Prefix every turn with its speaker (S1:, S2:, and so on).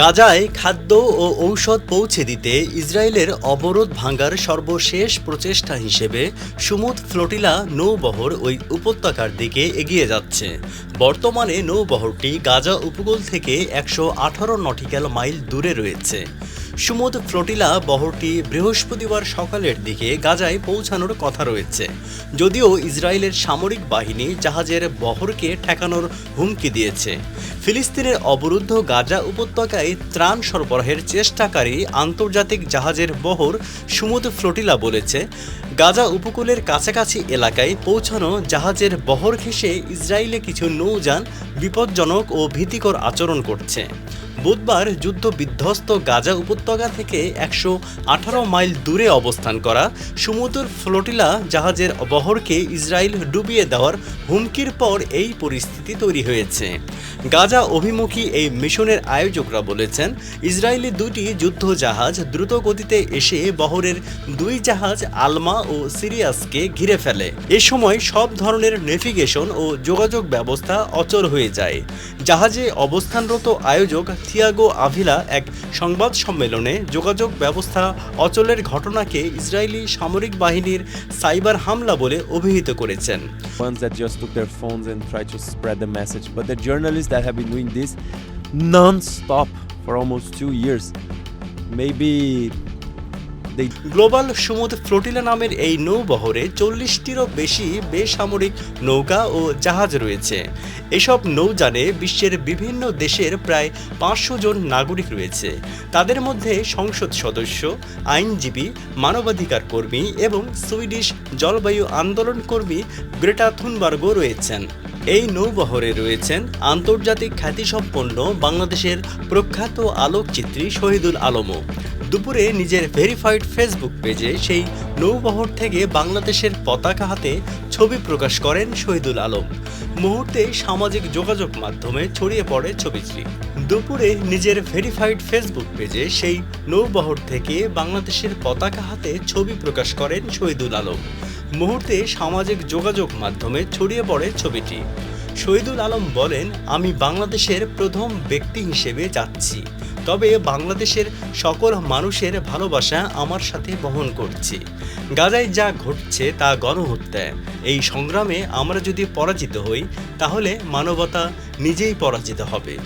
S1: গাজায় খাদ্য ও ঔষধ পৌঁছে দিতে ইসরায়েলের অবরোধ ভাঙ্গার সর্বশেষ প্রচেষ্টা হিসেবে সুমুদ ফ্লোটিলা নৌবহর ওই উপত্যকার দিকে এগিয়ে যাচ্ছে। বর্তমানে নৌবহরটি গাজা উপকূল থেকে একশো আঠারো নটিক্যাল মাইল দূরে রয়েছে। সুমুদ ফ্লোটিলা বহরটি বৃহস্পতিবার সকালের দিকে গাজায় পৌঁছানোর কথা রয়েছে। যদিও ইসরায়েলের সামরিক বাহিনী জাহাজের বহরকে ঠেকানোর হুমকি দিয়েছে। ফিলিস্তিনের অবরুদ্ধ গাজা উপত্যকায় ত্রাণ সরবরাহের চেষ্টাকারী আন্তর্জাতিক জাহাজের বহর সুমুদ ফ্লোটিলা বলেছে, গাজা উপকূলের কাছাকাছি এলাকায় পৌঁছানো জাহাজের বহর ঘেঁষে ইসরায়েলে কিছু নৌযান বিপজ্জনক ও ভীতিকর আচরণ করছে। বুধবার যুদ্ধ বিধ্বস্ত গাজা উপত্যকা থেকে একশো আঠারো মাইল দূরে অবস্থান করা সমুদ্র ফ্লোটিলা জাহাজের বহরকে ইসরায়েল ডুবিয়ে দেওয়ার হুমকির পর এই পরিস্থিতি তৈরি হয়েছে। গাজা অভিমুখী এই মিশনের আয়োজকরা বলেছেন, ইসরায়েলি দুটি যুদ্ধ জাহাজ দ্রুত গতিতে এসে বহরের দুই জাহাজ আলমা ও সিরিয়াসকে ঘিরে ফেলে। এ সময় সব ধরনের নেভিগেশন ও যোগাযোগ ব্যবস্থা অচল হয়ে যায়। জাহাজে অবস্থানরত আয়োজক থিয়াগো আভিলা এক সংবাদ সম্মেলনে যোগাযোগ ব্যবস্থা অচলের ঘটনাকে ইসরায়েলি সামরিক বাহিনীর সাইবার হামলা বলে অভিহিত করেছেন।
S2: Non-stop for almost two years, maybe
S1: global সমুদ্র ফ্লোটিলা নামের এই নৌবহরে চল্লিশটিরও বেশি বেসামরিক নৌকা ও জাহাজ রয়েছে। এসব নৌযানে বিশ্বের বিভিন্ন দেশের প্রায় পাঁচশো জন নাগরিক রয়েছে। তাদের মধ্যে সংসদ সদস্য, আইনজীবী, মানবাধিকার কর্মী এবং সুইডিশ জলবায়ু আন্দোলন কর্মী গ্রেটা থুনবার্গও রয়েছেন। এই নৌবহরে রয়েছেন আন্তর্জাতিক খ্যাতিসম্পন্ন বাংলাদেশের প্রখ্যাত আলোকচিত্রী শহীদুল আলমও। দুপুরে নিজের ভেরিফাইড ফেসবুক পেজে সেই নৌবহর থেকে বাংলাদেশের পতাকা হাতে ছবি প্রকাশ করেন শহীদুল আলম। মুহূর্তে সামাজিক যোগাযোগ মাধ্যমে ছড়িয়ে পড়ে ছবিটি। দুপুরে নিজের ভেরিফাইড ফেসবুক পেজে সেই নৌবহর থেকে বাংলাদেশের পতাকা হাতে ছবি প্রকাশ করেন শহীদুল আলম। মুহূর্তে সামাজিক যোগাযোগ মাধ্যমে ছড়িয়ে পড়ে ছবিটি। শহীদুল আলম বলেন, আমি বাংলাদেশের প্রথম ব্যক্তি হিসেবে যাচ্ছি। তবে বাংলাদেশের সকল মানুষের ভালোবাসা আমার সাথে বহন করছি। গাজায় যা ঘটছে তা গণহত্যা। এই সংগ্রামে আমরা যদি পরাজিত হই, তাহলে মানবতা নিজেই পরাজিত হবে।